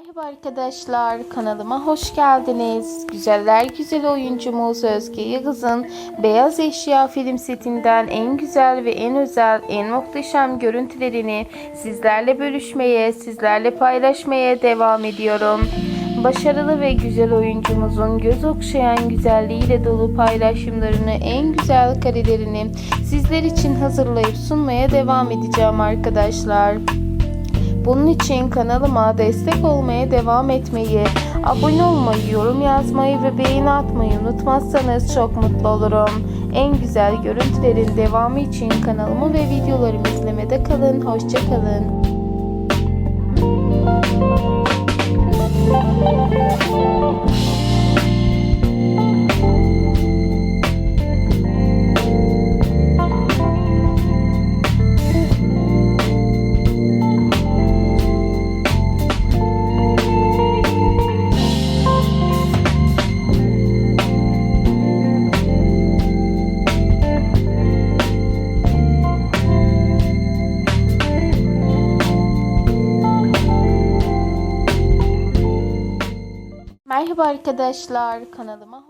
Merhaba arkadaşlar, kanalıma hoş geldiniz. Güzeller güzel oyuncumuz Özge Yıldız'ın Beyaz Eşya film setinden en güzel ve en özel, en muhteşem görüntülerini sizlerle bölüşmeye, sizlerle paylaşmaya devam ediyorum. Başarılı ve güzel oyuncumuzun göz okşayan güzelliğiyle dolu paylaşımlarını, en güzel karelerini sizler için hazırlayıp sunmaya devam edeceğim arkadaşlar. Bunun için kanalıma destek olmaya devam etmeyi, abone olmayı, yorum yazmayı ve beğeni atmayı unutmazsanız çok mutlu olurum. En güzel görüntülerin devamı için kanalımı ve videolarımı izlemede kalın. Hoşçakalın. Merhaba arkadaşlar, kanalıma hoş